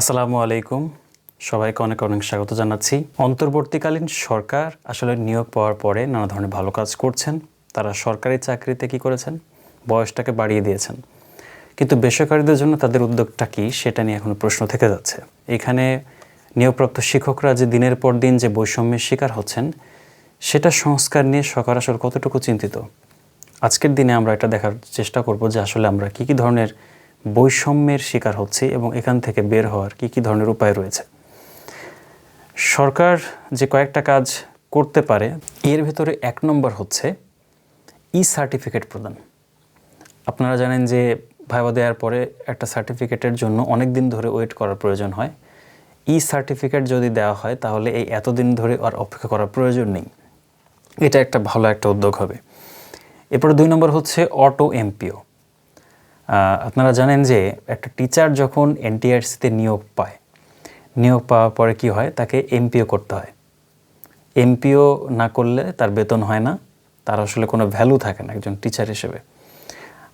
আসসালামু আলাইকুম। সবাইকে অনেক অনেক স্বাগত জানাচ্ছি। অন্তর্বর্তীকালীন সরকার আসলে নিয়োগ পাওয়ার পরে নানা ধরনের ভালো কাজ করছেন। তারা সরকারি চাকরিতে কি করেছেন? বয়সটাকে বাড়িয়ে দিয়েছেন। কিন্তু বেসরকারিদের জন্য তাদের উদ্যোগটা কি? সেটা নিয়ে এখনও প্রশ্ন থেকে যাচ্ছে। এখানে নিয়োগপ্রাপ্ত শিক্ষকরা যে দিনের পর দিন যে বৈষম্যের শিকার হচ্ছেন, সেটা সংস্কার নিয়ে সরকার আসলে কতটুকু চিন্তিত? আজকের দিনে আমরা এটা দেখার চেষ্টা করব যে আসলে আমরা কী কী ধরনের বৈষম্যের শিকার হচ্ছি এবং এখান থেকে বের হওয়ার কী কী ধরনের উপায় রয়েছে? সরকার যে কয়েকটা কাজ করতে পারে, এর ভেতরে এক নম্বর হচ্ছে ই সার্টিফিকেট প্রদান। আপনারা জানেন যে ভাইবা দেওয়ার পরে একটা সার্টিফিকেটের জন্য অনেক দিন ধরে ওয়েট করার প্রয়োজন হয়। ই সার্টিফিকেট যদি দেওয়া হয়, তাহলে এই এতদিন ধরে আর অপেক্ষা করার প্রয়োজন নেই। এটা একটা ভালো একটা উদ্যোগ হবে। এরপরে দুই নম্বর হচ্ছে অটো এমপিও আপনারা জানেন যে একটা টিচার যখন এনটিআরসিতে নিয়োগ পায়, নিয়োগ পাওয়ার পরে কি হয়? তাকে এমপিও করতে হয়। এমপিও না করলে তার বেতন হয় না, তার আসলে কোনো ভ্যালু থাকে না একজন টিচার হিসেবে।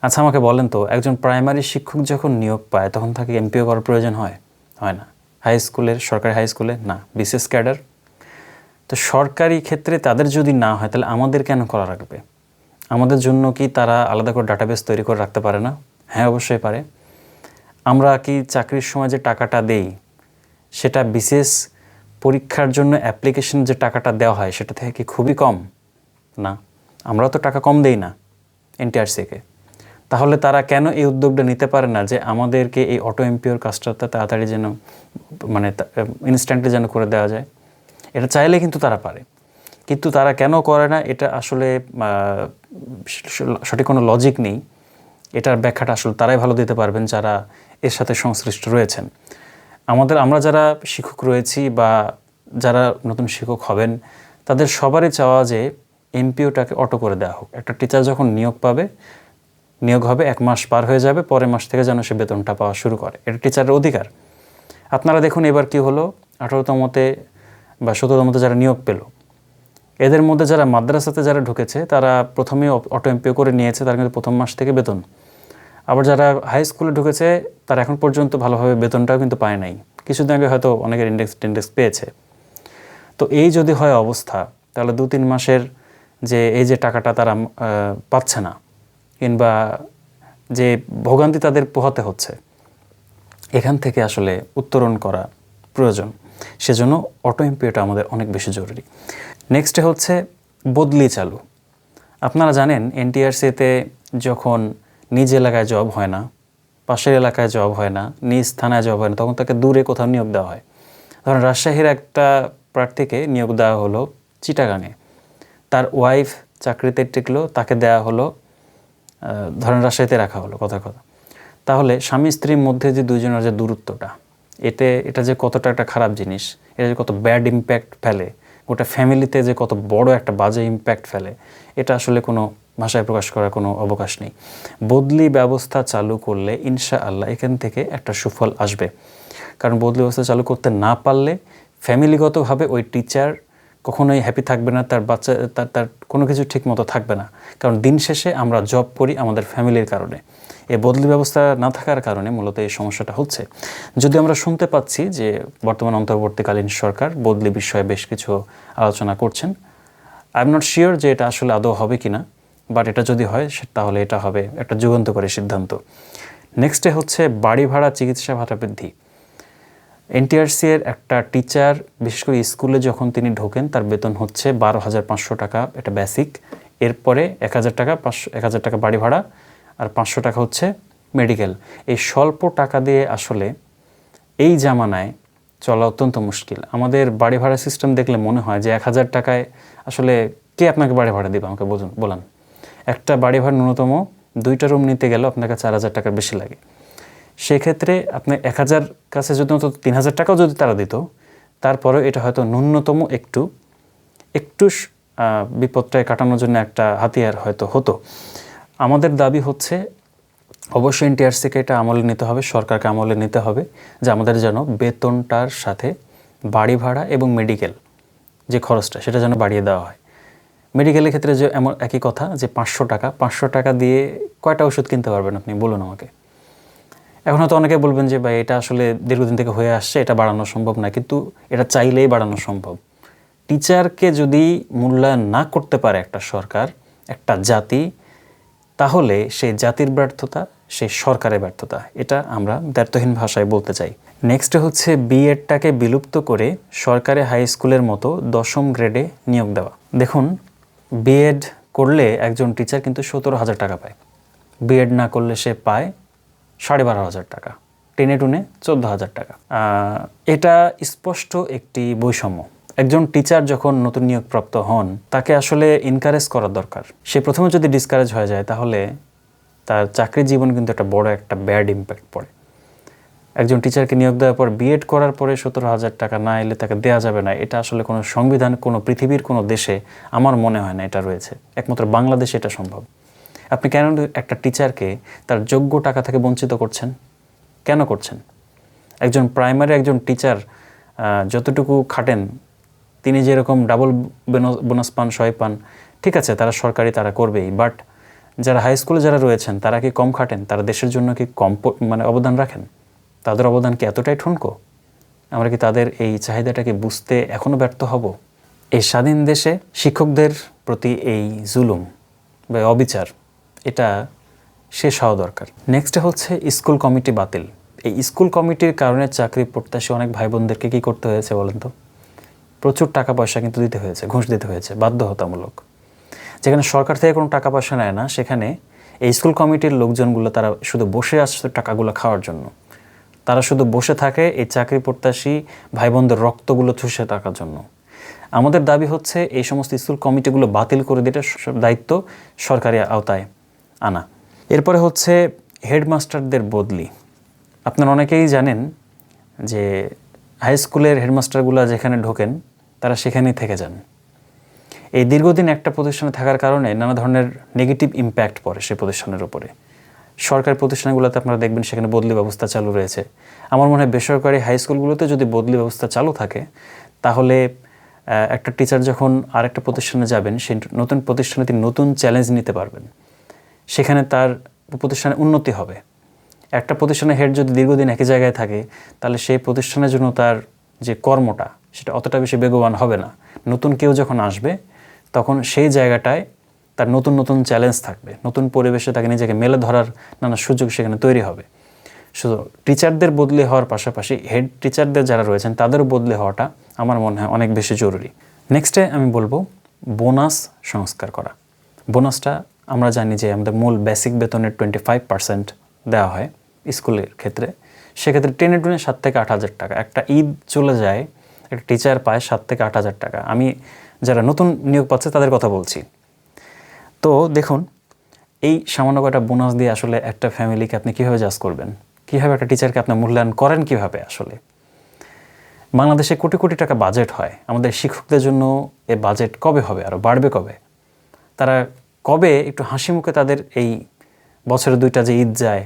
আচ্ছা আমাকে বলেন তো, একজন প্রাইমারি শিক্ষক যখন নিয়োগ পায়, তখন তাকে এমপিও করার প্রয়োজন হয়? হয় না। হাই স্কুলের সরকারি হাই স্কুলে না বিশেষ ক্যাডার তো সরকারি ক্ষেত্রে তাদের যদি না হয়, তাহলে আমাদের কেন করা রাখবে আমাদের জন্য কি তারা আলাদা করে ডাটাবেস তৈরি করে রাখতে পারে না? হ্যাঁ অবশ্যই পারে। আমরা কি চাকরির সময় যে টাকাটা দেই, সেটা বিশেষ পরীক্ষার জন্য অ্যাপ্লিকেশন যে টাকাটা দেওয়া হয়, সেটা থেকে কি খুবই কম? না। আমরা তো টাকা কম দেই না এনটিআরসিকে তাহলে তারা কেন এই উদ্যোগটা নিতে পারে না যে আমাদেরকে এই অটো এমপিওর কাজটা তাড়াতাড়ি যেন মানে ইনস্ট্যান্টলি যেন করে দেওয়া যায়? এটা চাইলে কিন্তু তারা পারে। কিন্তু তারা কেন করে না, এটা আসলে সঠিক কোনো লজিক নেই। এটার ব্যাখ্যাটা আসলে তারাই ভালো দিতে পারবেন যারা এর সাথে সংশ্লিষ্ট রয়েছেন। আমাদের আমরা যারা শিক্ষক রয়েছি বা যারা নতুন শিক্ষক হবেন, তাদের সবারই চাওয়া যে এমপিওটাকে অটো করে দেওয়া হোক। একটা টিচার যখন নিয়োগ পাবে, নিয়োগ হবে, এক মাস পার হয়ে যাবে, পরের মাস থেকে যেন সে বেতনটা পাওয়া শুরু করে। এটা টিচারের অধিকার। আপনারা দেখুন এবার কি হলো আঠারোতমতে বা সতেরোতমতে যারা নিয়োগ পেল, এদের মধ্যে যারা মাদ্রাসাতে যারা ঢুকেছে, তারা প্রথমে অটো এমপিও করে নিয়েছে, তারা কিন্তু প্রথম মাস থেকে বেতন। আবার যারা হাই স্কুলে ঢুকেছে, তারা এখন পর্যন্ত ভালোভাবে বেতনটাও কিন্তু পায় নাই। কিছুদিন আগে হয়তো অনেকের ইন্ডেক্স টিন্ডেক্স পেয়েছে। তো এই যদি হয় অবস্থা, তাহলে দু তিন মাসের যে, এই যে টাকাটা তারা পাচ্ছে না, কিংবা যে ভোগান্তি তাদের পোহাতে হচ্ছে, এখান থেকে আসলে উত্তরণ করা প্রয়োজন। সেজন্য অটো এমপিওটা আমাদের অনেক বেশি জরুরি। নেক্সটে হচ্ছে বদলি চালু। আপনারা জানেন এনটিআরসিতে যখন নিজ এলাকায় জব হয় না, পাশের এলাকায় জব হয় না, নিজ থানায় জব হয় না, তখন তাকে দূরে কোথাও নিয়োগ দেওয়া হয়। ধরেন রাজশাহীর একটা প্রার্থীকে নিয়োগ দেওয়া হলো চিটাগাঙে। তার ওয়াইফ চাকরিতে টিকলো, তাকে দেওয়া হলো ধরেন রাজশাহীতে রাখা হলো, কথা কথা। তাহলে স্বামী স্ত্রীর মধ্যে যে দুজনের যে দূরত্বটা, এতে এটা যে কতটা একটা খারাপ জিনিস, এটা যে কত ব্যাড ইম্প্যাক্ট ফেলে, গোটা ফ্যামিলিতে যে কত বড় একটা বাজে ইম্প্যাক্ট ফেলে, এটা আসলে কোনো ভাষায় প্রকাশ করার কোনো অবকাশ নেই। বদলি ব্যবস্থা চালু করলে ইনশা আল্লাহ এখান থেকে একটা সুফল আসবে। কারণ বদলি ব্যবস্থা চালু করতে না পারলে ফ্যামিলিগতভাবে ওই টিচার কখনোই হ্যাপি থাকবে না, তার বাচ্চা, তার তার কোনো কিছু ঠিক মতো থাকবে না। কারণ দিন শেষে আমরা জব করি আমাদের ফ্যামিলির কারণে। এই বদলি ব্যবস্থা না থাকার কারণে মূলত এই সমস্যাটা হচ্ছে। যদি আমরা শুনতে পাচ্ছি যে বর্তমান অন্তর্বর্তীকালীন সরকার বদলি বিষয়ে বেশ কিছু আলোচনা করছেন আই এম নট শিওর যে এটা আসলে আদৌ হবে কি না বাট এটা যদি হয় তাহলে এটা হবে একটা যুগান্তকারী সিদ্ধান্ত। নেক্সটে হচ্ছে বাড়ি ভাড়া চিকিৎসা ভাতা বৃদ্ধি। এনটিআরসি এর একটা টিচার বিশেষ করে স্কুলে যখন তিনি ঢোকেন, তার বেতন হচ্ছে বারো হাজার পাঁচশো টাকা, এটা বেসিক এরপরে এক হাজার টাকা, পাঁচশো, এক হাজার টাকা বাড়ি ভাড়া, আর পাঁচশো টাকা হচ্ছে মেডিকেল এই স্বল্প টাকা দিয়ে আসলে এই জামানায় চলা অত্যন্ত মুশকিল। আমাদের বাড়ি ভাড়া সিস্টেম দেখলে মনে হয় যে এক হাজার টাকায় আসলে কে আপনাকে বাড়ি ভাড়া দেবে, আমাকে বলুন, বলান। একটা বাড়ি ভাড়া ন্যূনতম দুইটা রুম নিতে গেলেও আপনাকে চার হাজার টাকার বেশি লাগে। সেক্ষেত্রে আপনি এক হাজার কাছে যদি অন্তত তিন হাজার টাকাও যদি তারা দিত তারপরে এটা হয়তো ন্যূনতম একটু একটু বিপদটায় কাটানোর জন্য একটা হাতিয়ার হয়তো হতো। আমাদের দাবি হচ্ছে, অবশ্যই এনটিআরসিকে এটা আমলে নিতে হবে, সরকারকে আমলে নিতে হবে, যে আমাদের যেন বেতনটার সাথে বাড়ি ভাড়া এবং মেডিকেল যে খরচটা, সেটা যেন বাড়িয়ে দেওয়া হয়। মেডিকেলের ক্ষেত্রে যে এমন একই কথা যে পাঁচশো টাকা পাঁচশো টাকা দিয়ে কয়টা ওষুধ কিনতে পারবেন আপনি? বলুন আমাকে। এখন হয়তো অনেকে বলবেন যে, ভাই, এটা আসলে দীর্ঘদিন থেকে হয়ে আসছে, এটা বাড়ানো সম্ভব না। কিন্তু এটা চাইলেই বাড়ানো সম্ভব। টিচারকে যদি মূল্যায়ন না করতে পারে একটা সরকার, একটা জাতি, তাহলে সেই জাতির ব্যর্থতা সেই সরকারের ব্যর্থতা, এটা আমরা দায়িত্বহীন ভাষায় বলতে চাই। নেক্সট হচ্ছে বিএডটাকে বিলুপ্ত করে সরকারি হাই স্কুলের মতো দশম গ্রেডে নিয়োগ দেওয়া। দেখুন বিএড করলে একজন টিচার কিন্তু সতেরো হাজার টাকা পায়। বিএড না করলে সে পায় সাড়ে বারো হাজার টাকা, টেনে টুনে চোদ্দ হাজার টাকা। এটা স্পষ্ট একটি বৈষম্য। একজন টিচার যখন নতুন নিয়োগপ্রাপ্ত হন, তাকে আসলে এনকারেজ করা দরকার। সে প্রথমে যদি ডিসকারেজ হয়ে যায়, তাহলে তার চাকরি জীবন কিন্তু একটা বড় একটা ব্যাড ইম্প্যাক্ট পড়ে। একজন টিচারকে নিয়োগ দেওয়ার পর বিএড করার পরে সতেরো হাজার টাকা না এলে তাকে দেওয়া যাবে না। এটা আসলে কোনো সংবিধান, কোনো পৃথিবীর, কোনো দেশে আমার মনে হয় না এটা রয়েছে। একমাত্র বাংলাদেশে এটা সম্ভব। আপনি কেন একটা টিচারকে তার যোগ্য টাকা থেকে বঞ্চিত করছেন? কেন করছেন? একজন প্রাইমারি একজন টিচার যতটুকু খাটেন, তিনি যেরকম ডাবল বোনাস পান ছয় পান, ঠিক আছে, তারা সরকারি, তারা করবেই। বাট যারা হাই স্কুলে যারা রয়েছেন, তারা কি কম খাটেন? তারা দেশের জন্য কি কম মানে অবদান রাখেন? তাদের অবদান কি এতটাই ঠুনকো? আমরা কি তাদের এই চাহিদাটাকে বুঝতে এখনও ব্যর্থ হব? এই স্বাধীন দেশে শিক্ষকদের প্রতি এই জুলুম বা অবিচার, এটা শেষ হওয়া দরকার। নেক্সট হচ্ছে স্কুল কমিটি বাতিল। এই স্কুল কমিটির কারণে চাকরি প্রত্যাশী অনেক ভাই বোনদেরকে কী করতে হয়েছে বলেন তো? প্রচুর টাকা পয়সা কিন্তু দিতে হয়েছে, ঘুষ দিতে হয়েছে, বাধ্যতামূলক। যেখানে সরকার থেকে কোনো টাকা পয়সা নেয় না, সেখানে এই স্কুল কমিটির লোকজনগুলো তারা শুধু বসে আসছে টাকাগুলো খাওয়ার জন্য। তারা শুধু বসে থাকে এই চাকরি প্রত্যাশী ভাই বোনদের রক্তগুলো চুষে টাকার জন্য। আমাদের দাবি হচ্ছে এই সমস্ত স্কুল কমিটিগুলো বাতিল করে দিতে দায়িত্ব সরকারি আওতায় আনা। এরপরে হচ্ছে হেডমাস্টারদের বদলি। আপনারা অনেকেই জানেন যে হাই স্কুলের হেডমাস্টারগুলো যেখানে ঢোকেন, তারা সেখানেই থেকে যান। এই দীর্ঘদিন একটা প্রতিষ্ঠানে থাকার কারণে নানা ধরনের নেগেটিভ ইম্প্যাক্ট পড়ে সেই প্রতিষ্ঠানের উপরে। সরকারি প্রতিষ্ঠানগুলোতে আপনারা দেখবেন সেখানে বদলি ব্যবস্থা চালু রয়েছে। আমার মনে হয় বেসরকারি হাই স্কুলগুলোতে যদি বদলি ব্যবস্থা চালু থাকে, তাহলে একটা টিচার যখন আরেকটা প্রতিষ্ঠানে যাবেন, সেই নতুন প্রতিষ্ঠানে তিনি নতুন চ্যালেঞ্জ নিতে পারবেন। সেখানে তার প্রতিষ্ঠানে উন্নতি হবে। একটা প্রতিষ্ঠানের হেড যদি দীর্ঘদিন একই জায়গায় থাকে, তাহলে সেই প্রতিষ্ঠানের জন্য তার যে কর্মটা, সেটা অতটা বেশি বেগবান হবে না। নতুন কেউ যখন আসবে, তখন সেই জায়গাটায় তার নতুন নতুন চ্যালেঞ্জ থাকবে, নতুন পরিবেশে তাকে নিজেকে মেলে ধরার নানা সুযোগ সেখানে তৈরি হবে। শুধু টিচারদের বদলি হওয়ার পাশাপাশি হেড টিচারদের যারা রয়েছেন, তাদেরও বদলি হওয়াটা আমার মনে হয় অনেক বেশি জরুরি। নেক্সটে আমি বলব বোনাস সংস্কার করা। বোনাসটা আমরা জানি যে আমাদের মূল বেসিক বেতনের টোয়েন্টি ফাইভ পার্সেন্ট দেওয়া হয় স্কুলের ক্ষেত্রে। সেক্ষেত্রে টেনে টুনে সাত থেকে আট হাজার টাকা। একটা ঈদ চলে যায়, একটা টিচার পায় সাত থেকে আট হাজার টাকা। আমি যারা নতুন নিয়োগ পাচ্ছে তাদের কথা বলছি। তো দেখুন, এই সামান্য কয়টা বোনাস দিয়ে আসলে একটা ফ্যামিলিকে আপনি কীভাবে জাজ করবেন? কীভাবে একটা টিচারকে আপনি মূল্যায়ন করেন কীভাবে আসলে? বাংলাদেশে কোটি কোটি টাকা বাজেট হয়। আমাদের শিক্ষকদের জন্য এ বাজেট কবে হবে? আরও বাড়বে কবে? তারা কবে একটু হাসি মুখে তাদের এই বছরে দুইটা যে ঈদ যায়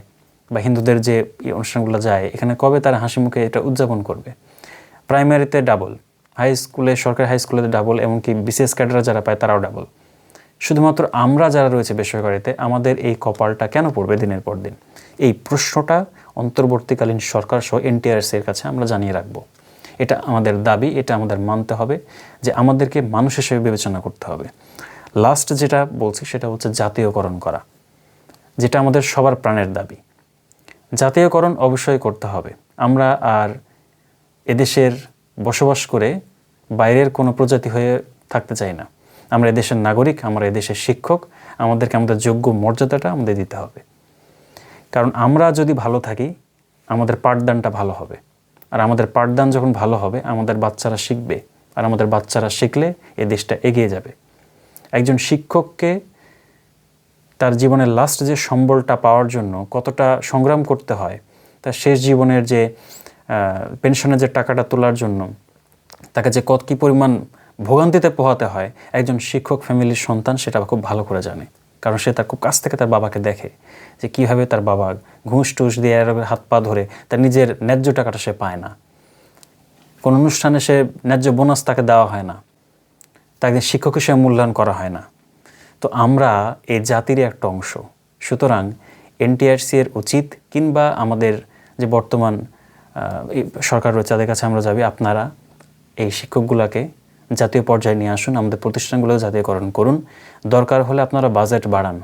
বা হিন্দুদের যে অনুষ্ঠানগুলো যায়, এখানে কবে তারা হাসি মুখে এটা উদযাপন করবে? প্রাইমারিতে ডাবল হাই স্কুলে সরকারি হাই স্কুলে ডাবল এমনকি বিসিএস ক্যাডাররা যারা পায় তারাও ডাবল শুধুমাত্র আমরা যারা রয়েছে বেসরকারিতে, আমাদের এই কপালটা কেন পড়বে দিনের পর দিন? এই প্রশ্নটা অন্তর্বর্তীকালীন সরকার সহ এনটিআরসি এর কাছে আমরা জানিয়ে রাখব। এটা আমাদের দাবি, এটা আমাদের মানতে হবে যে আমাদেরকে মানুষ হিসেবে বিবেচনা করতে হবে। লাস্ট যেটা বলছি সেটা হচ্ছে জাতীয়করণ করা, যেটা আমাদের সবার প্রাণের দাবি। জাতীয়করণ অবশ্যই করতে হবে। আমরা আর এদেশের বসবাস করে বাইরের কোনো প্রজাতি হয়ে থাকতে চাই না। আমরা এদেশের নাগরিক, আমরা এদেশের শিক্ষক, আমাদেরকে আমাদের যোগ্য মর্যাদাটা আমাদের দিতে হবে। কারণ আমরা যদি ভালো থাকি, আমাদের পাঠদানটা ভালো হবে। আর আমাদের পাঠদান যখন ভালো হবে, আমাদের বাচ্চারা শিখবে, আর আমাদের বাচ্চারা শিখলে এ দেশটা এগিয়ে যাবে। একজন শিক্ষককে তার জীবনের লাস্ট যে সম্বলটা পাওয়ার জন্য কতটা সংগ্রাম করতে হয়, তার শেষ জীবনের যে পেনশনের যে টাকাটা তোলার জন্য, তাকে যে কত কী পরিমাণ ভোগান্তিতে পোহাতে হয় একজন শিক্ষক ফ্যামিলির সন্তান সেটা খুব ভালো করে জানে। কারণ সে তার খুব কাছ থেকে তার বাবাকে দেখে যে কীভাবে তার বাবা ঘুষ টুস দিয়ে হাত পা ধরে তার নিজের ন্যায্য টাকাটা সে পায় না। কোন অনুষ্ঠানে সে ন্যায্য বোনাস তাকে দেওয়া হয় না। তাকে শিক্ষক হিসেবে মূল্যায়ন করা হয় না। তো আমরা এই জাতিরই একটা অংশ। সুতরাং এনটিআরসি এর উচিত কিংবা আমাদের যে বর্তমান সরকার রয়েছে, তাদের কাছে আমরা যাবি, আপনারা এই শিক্ষকগুলোকে জাতীয় পর্যায়ে নিয়ে আসুন, আমাদের প্রতিষ্ঠানগুলো জাতীয়করণ করুন। দরকার হলে আপনারা বাজেট বাড়ান।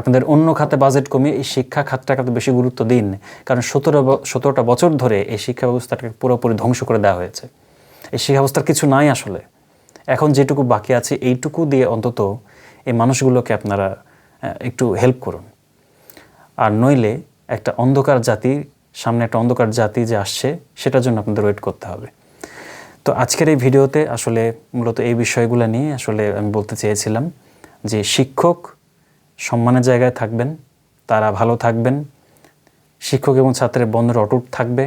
আপনাদের অন্য খাতে বাজেট কমিয়ে এই শিক্ষা খাতটাকে বেশি গুরুত্ব দিন, কারণ সতেরো সতেরোটা বছর ধরে এই শিক্ষা ব্যবস্থাটাকে পুরোপুরি ধ্বংস করে দেওয়া হয়েছে। এই শিক্ষা ব্যবস্থার কিছু নাই আসলে। এখন যেটুকু বাকি আছে, এইটুকু দিয়ে অন্তত এই মানুষগুলোকে আপনারা একটু হেল্প করুন। আর নইলে একটা অন্ধকার জাতি সামনে একটা অন্ধকার জাতি যে আসছে, সেটার জন্য আপনাদের ওয়েট করতে হবে। তো আজকের এই ভিডিওতে আসলে মূলত এই বিষয়গুলো নিয়ে আসলে আমি বলতে চেয়েছিলাম যে শিক্ষক সম্মানের জায়গায় থাকবেন, তারা ভালো থাকবেন, শিক্ষক এবং ছাত্রের বন্ধুর অটুট থাকবে,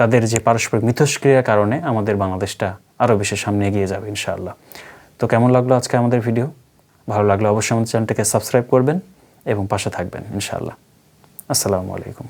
তাদের যে পারস্পরিক মিথস্ক্রিয়ার কারণে আমাদের বাংলাদেশটা আরও বেশি সামনে এগিয়ে যাবে ইনশাআল্লাহ। তো কেমন লাগল আজকে আমাদের ভিডিও? ভালো লাগলে অবশ্যই আমাদের চ্যানেলটাকে সাবস্ক্রাইব করবেন এবং পাশে থাকবেন ইনশাআল্লাহ। আসসালামু আলাইকুম।